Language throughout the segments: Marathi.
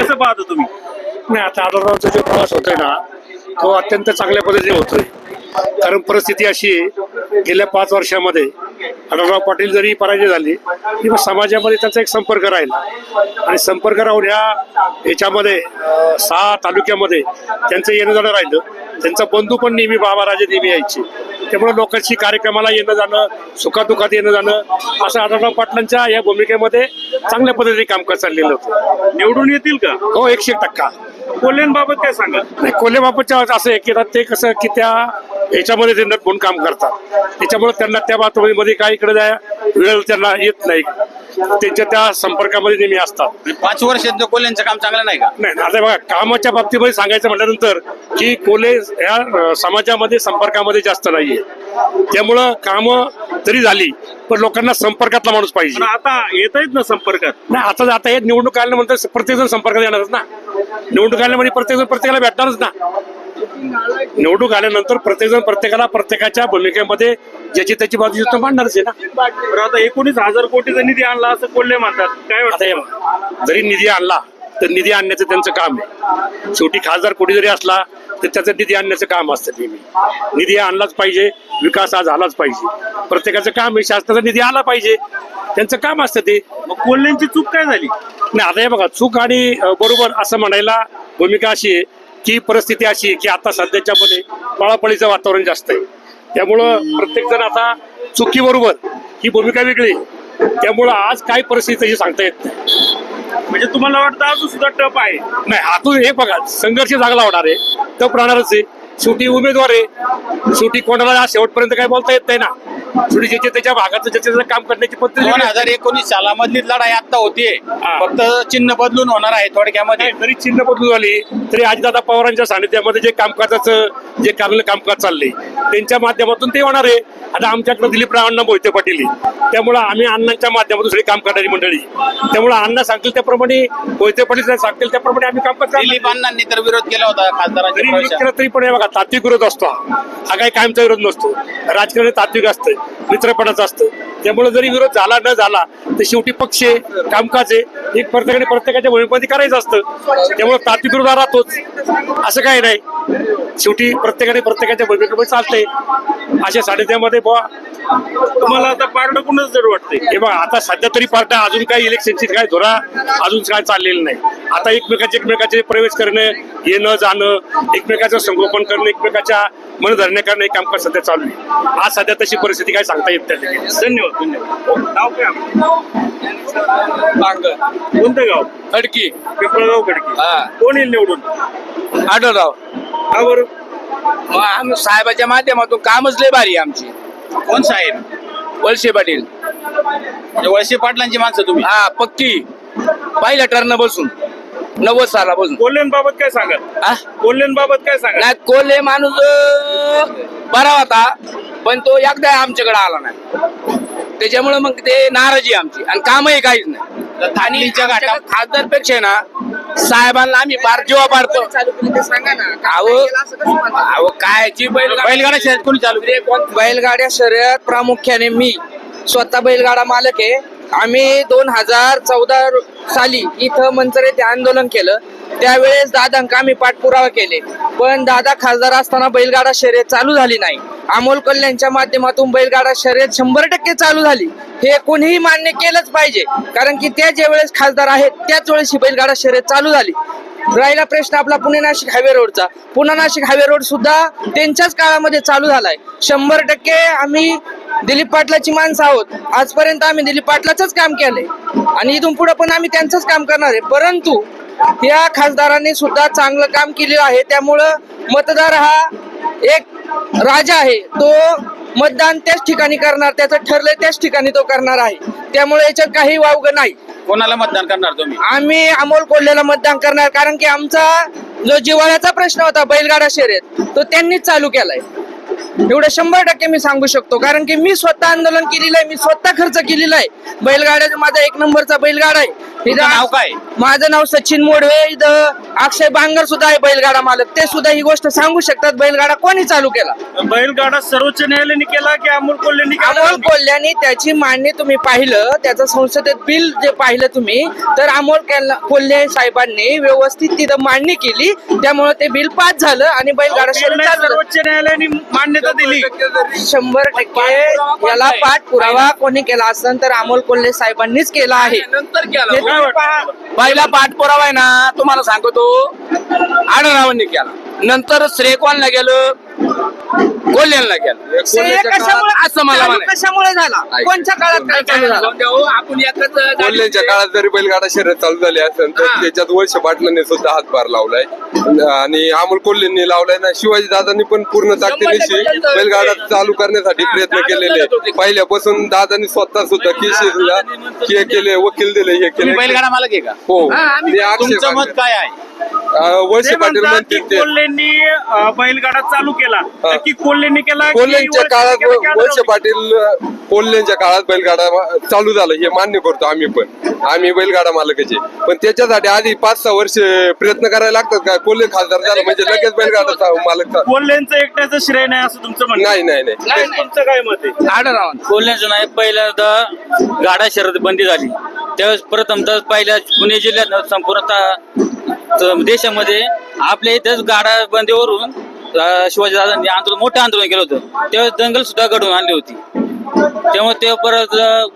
कसं पाहता तुम्ही? नाही आता आढळरावचा जो प्रवास होतोय ना तो अत्यंत चांगल्या पद्धतीने होतोय. कारण परिस्थिती अशी आहे गेल्या पाच वर्षामध्ये आढळराव पाटील जरी पराजय झाले की मग समाजामध्ये त्यांचा एक संपर्क राहिला. आणि संपर्क राहून ह्या याच्यामध्ये सहा तालुक्यामध्ये त्यांचं येणं जाणं राहिलं. त्यांचा बंधू पण नेहमी बाबाराजे नेहमी यायचे. त्यामुळे लोकांशी कार्यक्रमाला येणं जाणं सुखादुखात येणं जाणं असं आढळराव पाटलांच्या या भूमिकेमध्ये चांगल्या पद्धतीने कामकाज चाललेलं होतं. निवडून येतील का? हो एकशे एक टक्का. कोल्हेंबाबत काय सांगाल? नाही कोल्हे बाबतच्या असं आहे की आता ते कसं की त्या याच्यामध्ये ते म्हणून काम करतात. त्याच्यामुळे त्यांना त्या बातमीमध्ये काही इकडे जाय वेळ त्यांना येत नाही. त्यांच्या त्या संपर्कामध्ये नेहमी असतात. पाच वर्षात कोल्ह्यांचं काम चांगलं नाही का? नाही आता बघा कामाच्या बाबतीमध्ये सांगायचं म्हटल्यानंतर की कोल्हे या अं, समाजामध्ये संपर्कामध्ये जास्त नाहीये. त्यामुळं कामं जरी झाली पण लोकांना संपर्कातला माणूस पाहिजे. पण आता येत आहेत ना संपर्कात? नाही आता आता हे निवडणूक आल्यानंतर प्रत्येक जण संपर्कात येणारच ना. निवडणूक आल्यामध्ये प्रत्येक जण प्रत्येकाला भेटणारच ना. निवडणूक आल्यानंतर प्रत्येक जण प्रत्येकाला प्रत्येकाच्या भूमिकेमध्ये ज्याची त्याची बाजू तो मांडणारच आहे ना. आता एकोणीस हजार कोटीचा निधी आणला असं कोल्हे म्हणतात. काय आता हे वाटतं बघा, जरी निधी आणला तर निधी आणण्याचं त्यांचं काम आहे. शेवटी खासदार कोणी जरी असला तर त्याचं निधी आणण्याचं काम असतं नेहमी. निधी आणलाच पाहिजे विकास हा झालाच पाहिजे. प्रत्येकाचं काम आहे शासनाचा निधी आला पाहिजे. त्यांचं काम असतं ते. मग कोल्ह्यांची चूक काय झाली? नाही आता हे बघा चूक आणि बरोबर असं म्हणायला भूमिका अशी आहे की परिस्थिती अशी आहे की आता सध्याच्या मध्ये पळापळीचं वातावरण जास्त आहे. त्यामुळं प्रत्येक जण आता चुकी बरोबर ही भूमिका वेगळी. त्यामुळं आज काय परिस्थिती हे सांगता येत नाही. म्हणजे तुम्हाला वाटतं अजून सुद्धा टप आहे? नाही आतून हे बघा संघर्ष चांगला होणार आहे. तर राहणारच आहे. शेवटी उमेदवार आहे. शेवटी कोणाला शेवटपर्यंत काय बोलता येत नाही ना. शेवटी ज्याच्या त्याच्या भागाचं ज्याच्या त्याचं काम करण्याची पद्धत दोन. हजार एकोणीस सालामधली लढाई आता होतीये हा. फक्त चिन्ह बदलून होणार आहे थोडक्यामध्ये नाही, जरी चिन्ह बदलून झाली तरी अजितदादा पवारांच्या सानिध्यामध्ये जे कामकाजाचं जे कारण कामकाज चाललंय त्यांच्या माध्यमातून ते होणार आहे आता आमच्याकडे दिलीप अण्णा मोहिते पाटील आहे. त्यामुळं आम्ही अण्णांच्या माध्यमातून सगळी काम करणारी मंडळी त्यामुळं अण्णा सांगतील त्याप्रमाणे मोहिते पाटील साहेब सांगतील त्याप्रमाणे आम्ही कामकाज करणार. दिलीप अण्णांनी तर विरोध केला होता खासदारांच्या जरी प्रवेशाला. केला तरी पण हे बघा तात्विक विरोध असतो हा. हा काही कायमचा विरोध नसतो राजकारण हे तात्विक असतं मित्रपणाचं असतं. त्यामुळे जरी विरोध झाला न झाला तर शेवटी पक्ष आहे कामकाज आहे. एक प्रत्येकाने प्रत्येकाच्या भूमिकेमध्ये करायचं असतं. त्यामुळे तात्विक राहतोच. असं काही नाही. शेवटी प्रत्येकाने प्रत्येकाच्या भूमिकेमध्ये चालतंय. अशा सानिध्यामध्ये बुवा तुम्हाला आता पारडं कुणाच जर वाटतंय? हे बघा आता सध्या तरी पार्ट्या अजून काही इलेक्शनची काय धोरा अजून काय चाललेलं नाही. आता एकमेकाचे एकमेकाचे प्रवेश करणं येणं जाणं एकमेकाचं संगोपन करणं एकमेकाच्या मनधरण्या करणं हे कामकाज सध्या चालू आहे. आज सध्या तशी परिस्थिती काय सांगता येत नाही. धन्यवाद धन्यवाद. नाव काय आपलं? कोणतं गाव? खडकी. पिंपळगाव खडकी. हा. कोण येईल निवडून? आढळराव. का बरं मग आम साहेबाच्या माध्यमातून कामच लय भारी आहे आमची. कोण साहेब? वळसे पाटील. म्हणजे वळसे पाटलांची माणसं तुम्ही. हा पक्की. पहिल्या टर्न बसून. नव्वद सालापासून कोल्ह्यांबाबत काय सांगाल? हा? कोल्ह्यांबाबत काय सांगाल? नाही कोल्हे माणूस अं, बरा होता पण तो एकदा आमच्याकडे आला नाही. त्याच्यामुळे मग ते नाराजी आमची. आणि कामही काहीच नाही. तर धाटणीच्या घाटा खासदारपेक्षा ना साहेबांना आम्ही फार जीवा पाडतो. अहो अहो कायची बैलगाडी बैलगाडा शर्यत कोणी चालू? बैलगाड्या शर्यत प्रामुख्याने मी. स्वतः बैलगाडा मालक आहे. आम्ही दोन हजार चौदा साली इथं मंचर येथे आंदोलन केलं. त्यावेळेस दादांक आम्ही पाठपुरावा केले. पण दादा खासदार असताना बैलगाडा शर्यत चालू झाली नाही. अमोल कल्याणच्या माध्यमातून बैलगाडा शर्यत शंभर टक्के चालू झाली. हे कोणीही मान्य केलंच पाहिजे. कारण की त्या ज्या वेळेस खासदार आहेत त्याच वेळेस ही बैलगाडा शर्यत चालू झाली. राहिला प्रश्न आपला पुणे नाशिक हायवे रोडचा. पुणे नाशिक हायवे रोड सुद्धा त्यांच्याच काळामध्ये चालू झालाय. शंभर टक्के आम्ही दिलीप पाटलाची माणसं आहोत. आजपर्यंत आम्ही दिलीप पाटलाचंच काम केलंय. आणि इथून पुढे पण आम्ही त्यांचंच काम करणार आहे. परंतु या खासदारांनी सुद्धा चांगलं काम केलेलं आहे. त्यामुळं मतदार हा एक राजा आहे. तो मतदान त्याच ठिकाणी करणार त्याचं ठरलंय त्याच ठिकाणी तो करणार आहे. त्यामुळे याच्यात काही वावगं नाही. कोणाला मतदान करणार तुम्ही? आम्ही अमोल कोल्हेला मतदान करणार. कारण की आमचा जो जिव्हाळ्याचा प्रश्न होता बैलगाडा शर्यत तो त्यांनीच चालू केलाय. एवढं शंभर टक्के मी सांगू शकतो. कारण की मी स्वतः आंदोलन केलेलं आहे मी स्वतः खर्च केलेला आहे. बैलगाड्याचा माझा एक नंबरचा बैलगाडा आहे. नाव काय? माझं नाव सचिन मोडवे. इथं अक्षय बांगर सुद्धा आहे बैलगाडा मालक. ते सुद्धा ही गोष्ट सांगू शकतात. बैलगाडा कोणी चालू केला? बैलगाडा सर्वोच्च न्यायालयाने केला की अमोल कोल्हेंनी केला? अमोल कोल्ह्याने त्याची मांडणी तुम्ही पाहिलं त्याचं संसदेत बिल जे पाहिलं तुम्ही तर अमोल केल- कोल्हे साहेबांनी व्यवस्थित तिथं मांडणी केली. त्यामुळे ते बिल पास झालं आणि बैलगाडा शर्यत केलं चालू झालं. सर्वोच्च न्यायालयाने मान्यता दिली. शंभर टक्के याला पाठपुरावा कोणी केला असेल तर अमोल कोल्हे साहेबांनीच केला आहे. नंतर केला. पहिला पाठपुरावा आहे ना तुम्हाला सांगतो. आढळरावांनी केला. नंतर श्रेय कोणला गेलं. कोल्ह्यांना गेलं श्रेय कशामुळे असं मला चालू म्हणायचं. कशामुळे झाला? कोणत्या काळात काय चालू झाला? हो, आपण एकच कोल्ह्यांच्या काळात जरी बैलगाडा शर्यत चालू झाली असेल तर हा. त्याच्यात वर्ष पाटलांनी सुद्धा हातभार लावलाय. आणि अमोल कोल्हेंनी लावलाय ना शिवाजी दादांनी पण पूर्ण ताकदीनिशी बैलगाडा चालू करण्यासाठी प्रयत्न दादा केलेले. करत होते. पहिल्यापासून दादांनी स्वतः सुद्धा केसेसला हे केले वकील दिले हे केले. बैलगाडा मालक आहे का? हो. आम्ही- ते अक्षय तुमचं मत बांगर. काय आहे? वळसे पाटील म्हणतील ते. कोल्हेंनी बैलगाडा चालू केला. हा. की कोल्हेंनी केला की कोल्ह्यांच्या वळसे काळात केला? की वळसे? पाटील अं, कोल्ह्यांच्या काळात बैलगाडा चालू झालं. हे मान्य करतो आम्ही पण. आम्ही बैलगाडा मालकाचे. पण त्याच्यासाठी आधी पाच सहा वर्ष प्रयत्न करायला लागतात का? कोल्हे खासदार झाला म्हणजे लगेच बैलगाडा चा- मालक चा- कोल्हेंचं एकट्याचं श्रेय नाही असं तुमचं म्हणणं? नाही नाही नाही. तुमचं काय मत आहे. कोल्ह्याचं नाही पहिल्यांदा गाडा शर्यत बंदी झाली. त्यावेळेस प्रथमतः पहिल्या पुणे जिल्ह्यात संपूर्ण देशामध्ये आपल्या इथेच गाडा बंदीवरून शिवाजीदादांनी आंदोलन मोठं आंदोलन केलं होतं. त्यावेळेस दंगल सुद्धा घडवून आणली होती. तेव्हा ते परत अं,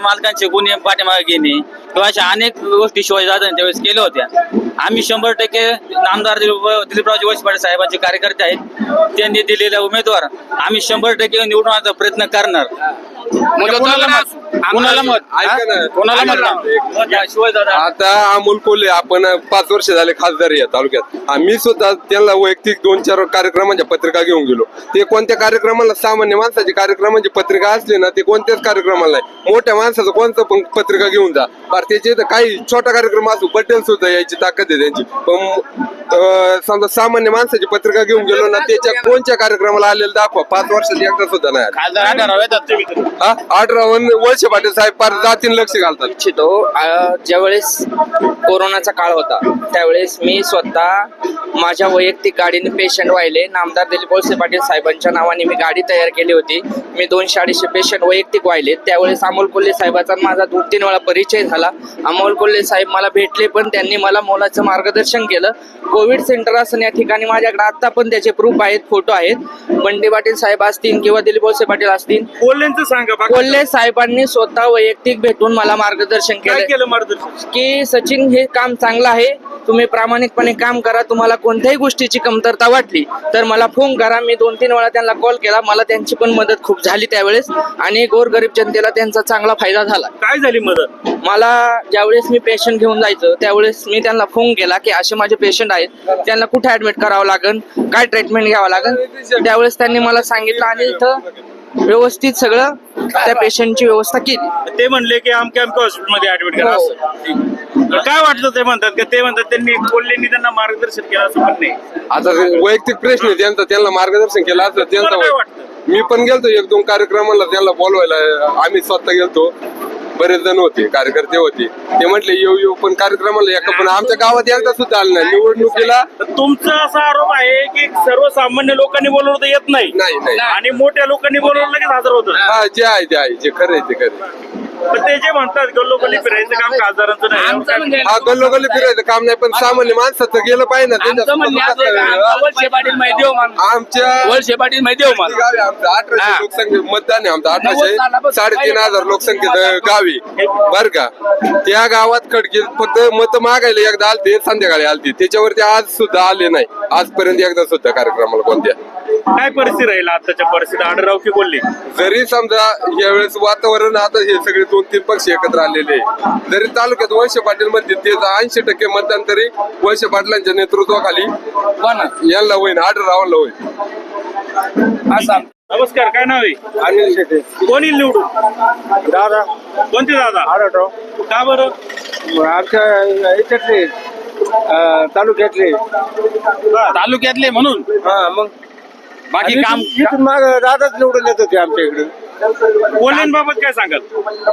मालकांचे गुन्हे पाठीमागे घेणे किंवा अशा अनेक गोष्टी शिवाजीदादांनी त्यावेळेस केल्या होत्या. आम्ही शंभर टक्के नामदार दिलीपराव दिलीपरावजी साहेबांचे कार्यकर्ते आहेत. त्यांनी दिलेला उमेदवार आम्ही शंभर टक्के निवडण्याचा प्रयत्न करणार. कोणाला मत. कोणाला मत. आता अमोल कोल्हे आपण पाच वर्ष झाले खासदार या तालुक्यात. आम्ही स्वतः त्यांना वैयक्तिक दोन चार कार्यक्रमांच्या पत्रिका घेऊन गेलो. ते कोणत्या कार्यक्रमाला सामान्य माणसाची कार्यक्रमांची पत्रिका असली ना ते कोणत्याच कार्यक्रमाला नाही. मोठ्या माणसाचं कोणतं पण पत्रिका घेऊन जा. पर त्याचे तर काही छोटा कार्यक्रम असो पटेल सुद्धा यायची ताकद आहे त्यांची. पण समजा सामान्य माणसाची पत्रिका घेऊन गेलो ना त्याच्या कोणत्या कार्यक्रमाला आलेलं दाखवा. पाच वर्षात एकदा सुद्धा नाही हा? रावण वळसे पाटील साहेब पार जातीन लक्ष घालतात. इच्छितो. अ, ज्यावेळेस कोरोनाचा काळ होता त्यावेळेस मी स्वतः माझ्या वैयक्तिक गाडीने पेशंट व्हायले. नामदार दिलीप वळसे पाटील साहेबांच्या नावाने मी गाडी तयार केली होती. मी दोनशे अडीचशे पेशंट वैयक्तिक व्हायले. त्यावेळेस अमोल कोल्हे साहेबाचा माझा दोन तीन वेळा परिचय झाला. अमोल कोल्हे साहेब मला भेटले पण त्यांनी मला मोलाचं मार्गदर्शन केलं. कोविड सेंटर असून या ठिकाणी माझ्याकडे आता पण त्याचे प्रूफ आहेत फोटो आहेत. बंडी पाटील साहेब असतील किंवा दिलीप वळसे पाटील असतील. कोल्हेंचं सांगा बाकी कोल्हे साहेबांनी स्वतः वैयक्तिक भेटून मला मार्गदर्शन काय केलं केलं मार्गदर्शन? की सचिन हे काम चांगलं आहे. तुम्ही प्रामाणिकपणे काम करा. तुम्हाला कोणत्याही गोष्टीची कमतरता वाटली तर मला फोन करा. मी दोन तीन वेळा त्यांना कॉल केला. मला त्यांची पण मदत खूप झाली त्यावेळेस. आणि गोरगरीब जनतेला त्यांचा चांगला फायदा झाला. काय झाली मदत? मला ज्यावेळेस मी पेशंट घेऊन जायचं त्यावेळेस मी त्यांना फोन केला की असे माझे पेशंट आहेत. त्यांना कुठे ऍडमिट करावं लागेल काय ट्रीटमेंट घ्यावं लागेल त्यावेळेस त्यांनी मला सांगितलं. आणि इथं व्यवस्थित सगळं त्या पेशंटची व्यवस्था केली. ते म्हणले की आमच्या आमच्या हॉस्पिटलमध्ये ऍडमिट करा हो. असं. तर काय वाटतं ते म्हणतात? का ते म्हणतात त्यांनी कोल्हेंनी त्यांना मार्गदर्शन केलं असं म्हणणे आता ते वैयक्तिक प्रश्न आहे त्यांचा त्यांना मार्गदर्शन केलं असं तुम्हाला काय त्यांचा वाटतं? मी पण गेलतो एक दोन कार्यक्रमाला त्यांना बोलवायला आम्ही स्वतः गेलतो. बरेच जण होते कार्यकर्ते होते. ते म्हटले येऊ येऊ पण कार्यक्रमाला एका पण आमच्या गावात एकदा सुद्धा आलं नाही. निवडणुकीला तर तुमचा असा आरोप आहे की सर्वसामान्य लोकांनी बोलवलं तर येत नाही. नाही नाही. आणि मोठ्या लोकांनी बोलवलं लगेच हजर होतं. हा जे आहे ते आहे जे खरं आहे ते खरं आहे. पण ते जे म्हणतात गल्लोगल्ली फिरायचं काम खासदारांचं नाही. म्हणजे हा गल्लोगल्ली फिरायचं काम नाही पण सामान्य माणसाचं गेलं पाहिजे ना आमचं म्हणणं असं आहे का, आमचा त्याच्या वळसे पाटील माहिती देऊ मला आमच्या वळसे पाटील माहिती मला गावी आमचं अठराशे हा. लोकसंख्या मतदान आहे आमचं अठराशे साडेतीन हजार लोकसंख्येत गावी. बर का? त्या गावात खडकी फक्त मत मागायला एकदा आलते संध्याकाळी आलते. त्याच्यावरती आज सुद्धा आले नाही. आजपर्यंत एकदा सुद्धा कार्यक्रमाला कोणत्या? काय परिस्थिती राहील आताच्या परिस्थितीत? आढळराव की बोलली जरी समजा यावेळेस वातावरण आता हे सगळे दोन तीन पक्ष एकत्र आलेले. जरी तालुक्यात वैश्य पाटील मध्ये ते ऐंशी टक्के मतदान तरी वैश्य पाटलांच्या नेतृत्वाखाली यांना होईन आढळरावांना होईल असा. नमस्कार काय नाव आहे? अनिल शेटे कोणी निवडून? दादा. कोणते दादा? आढळराव का बरं? आमच्या याच्यातले तालुक्यातले. तालुक्यातले म्हणून? हा मग. बाकी काम इथून माग दादाच निवडून येत होते आमच्या इकडे. कोल्हेंबाबत काय सांगाल?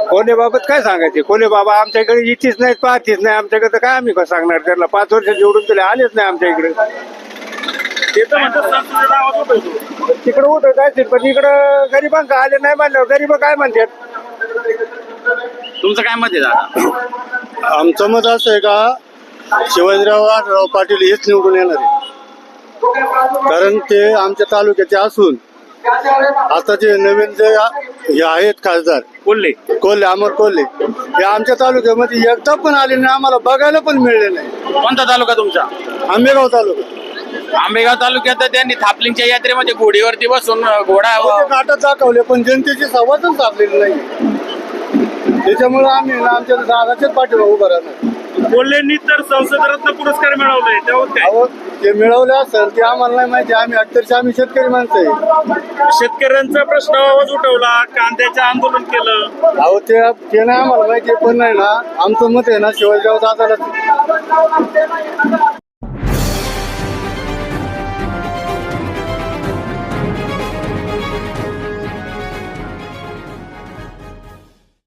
कोले बाबत काय सांगायचे? कोले बाबा आमच्याकडे येतीच नाहीत पाहतीच नाही. आमच्याकडे तर काय आम्ही सांगणार? त्याला पाच वर्ष निवडून दिले आलेच नाही आमच्या इकडे. ते तर म्हणतात तिकडे उठत जायचे पण इकडं गरिबांका आले नाही म्हणल्यावर गरीब काय म्हणतात? तुमचं काय मत आहे दादा? आमचं मत असं आहे का शिवाजीराव आढळराव पाटील हेच निवडून येणार आहे कारण ते आमच्या तालुक्याचे असून आता जे नवीन जे हे आहेत खासदार कोल्हे. कोल्हे अमर कोल्हे हे आमच्या तालुक्यामध्ये एकदा पण आले नाही आम्हाला बघायला पण मिळले नाही. कोणता तालुका तुमचा? आंबेगाव तालुका. आंबेगाव तालुक्यात तर त्यांनी थापलिंगच्या यात्रेमध्ये घोडीवरती बसून घोडा ते नाटक दाखवले पण जनतेची संवादच साधलेली नाही. त्याच्यामुळे आम्ही ना आमच्या दादाच्याच पाठीमा उभं राहणार. कोल्हेंनी तर संसद रत्न पुरस्कार मिळवलाय त्यावर काय? अहो ते मिळवले असेल ते आम्हाला नाही माहिती. आम्ही अक्षरशः आम्ही शेतकरी माणसं आहे. शेतकऱ्यांचा प्रश्न आवाज उठवला कांद्याचं आंदोलन केलं. अहो ते ते नाही आम्हाला माहिती पण नाही ना आमचं मत आहे ना शिवाजीराव दादाला